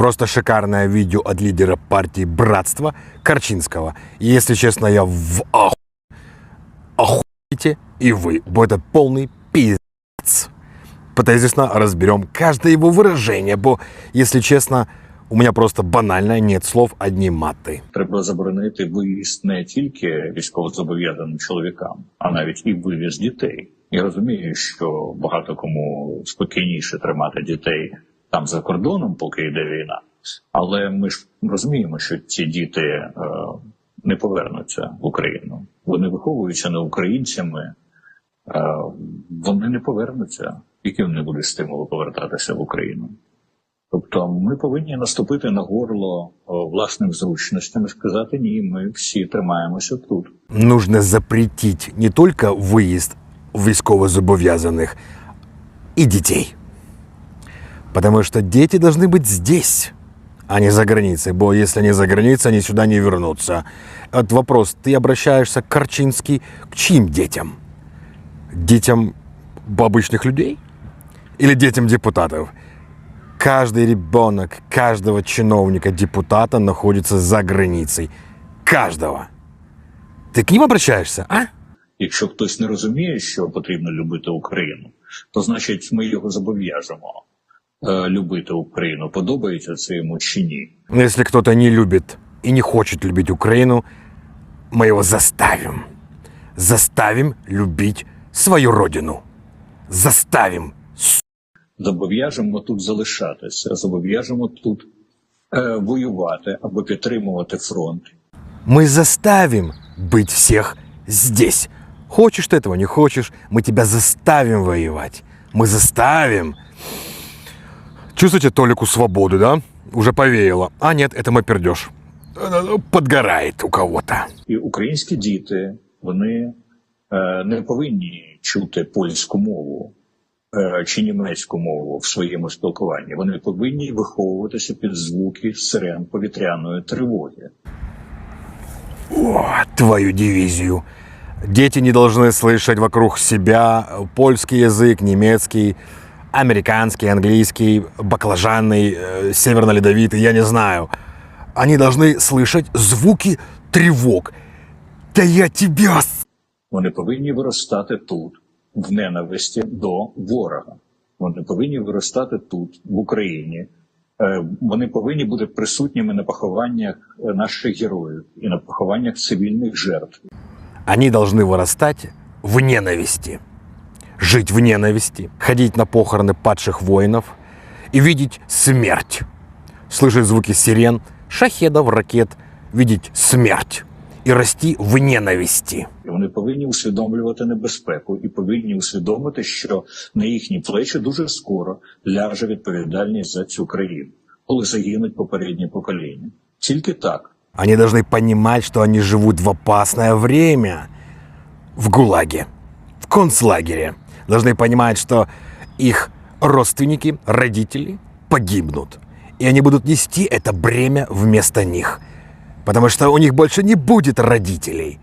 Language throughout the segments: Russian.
Просто шикарное видео от лидера партии «Братство» Корчинского. И, если честно, я в оху... охуете и вы, бо это полный пиздец. Потезисно разберем каждое его выражение, бо, если честно, у меня просто банально нет слов, одни маты. Треба заборонити виїзд не тільки військовозобов'язаним чоловікам, а навіть і вивіз дітей. Я розумію, що багато кому спокійніше тримати дітей там за кордоном, поки йде війна. Але ми ж розуміємо, що ці діти е, не повернуться в Україну. Вони виховуються не українцями, е, вони не повернуться. Які вони будуть стимулу повертатися в Україну? Тобто ми повинні наступити на горло власним зручностям і сказати ні, ми всі тримаємося тут. Нужно запретить не только выезд військовозобов'язаних и детей. Потому что дети должны быть здесь, а не за границей. Бо если они за границей, они сюда не вернутся. Вот вопрос, ты обращаешься, Корчинский, к чьим детям? Детям обычных людей? Или детям депутатов? Каждый ребенок каждого чиновника, депутата находится за границей. Каждого. Ты к ним обращаешься, а? Якщо хтось не розуміє, що потрібно любити Україну, то значить ми його зобов'яжемо е, любити Україну. Подобається це йому чи ні? Но если кто-то не любит и не хочет любить Украину, мы его заставим. Заставим любить свою родину. Заставим. Зобов'яжемо тут залишатися, зобов'яжемо тут е, воювати або підтримувати фронт. Мы заставим быть всех здесь. Хочешь ты этого, не хочешь, мы тебя заставим воевать. Мы заставим. Чувствуете толику свободу, да? Уже повеяло. А нет, это мы пердеж. Подгорает у кого-то. І українські діти вони е, не повинні чути польську мову е, чи німецьку мову в своєму спілкуванні. Вони повинні виховуватися під звуки сирен повітряної тривоги. О, твою дивизию. Дети не должны слышать вокруг себя польский язык, немецкий, американский, английский, баклажанный, э, северно-ледовитый, я не знаю. Они должны слышать звуки тревог. Да я тебя... с- Вони повинні виростати тут, в ненависті до ворога. Вони повинні виростати тут, в Україні. Е, Вони повинні бути присутніми на похованнях е, наших героїв і на похованнях цивільних жертв. Они должны вырастать в ненависти. Жить в ненависти, ходить на похороны падших воинов и видеть смерть. Слышать звуки сирен, шахедов, ракет, видеть смерть и расти в ненависти. І вони повинні усвідомлювати небезпеку і повинні усвідомити, що на їхні плечі дуже скоро ляже відповідальність за цю країну, коли загинуть попередні покоління. Тільки так Они должны понимать, что они живут в опасное время. В ГУЛАГе, в концлагере. Должны понимать, что их родственники, родители погибнут. И они будут нести это бремя вместо них. Потому что у них больше не будет родителей.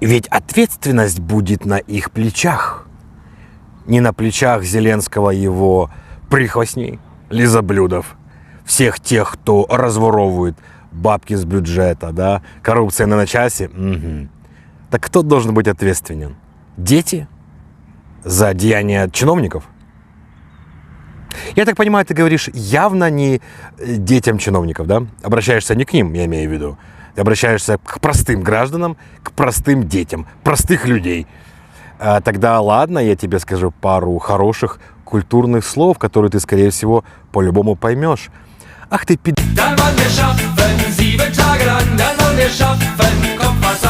Ведь ответственность будет на их плечах. Не на плечах Зеленского его прихвостней, лизоблюдов, всех тех, кто разворовывает бабки с бюджета, да, коррупция на начасе. Мгм. Так кто должен быть ответственен? Дети? За деяния чиновников? Я так понимаю, ты говоришь явно не э, детям чиновников, да? Обращаешься не к ним, я имею в виду. Ты обращаешься к простым гражданам, к простым детям, простых людей. А, Тогда ладно, я тебе скажу пару хороших культурных слов, которые ты, скорее всего, по-любому поймешь. Ах ты пи***. Dann wollen wir schaffen, sieben Tage lang, dann wollen wir schaffen, Kopf, Wasser,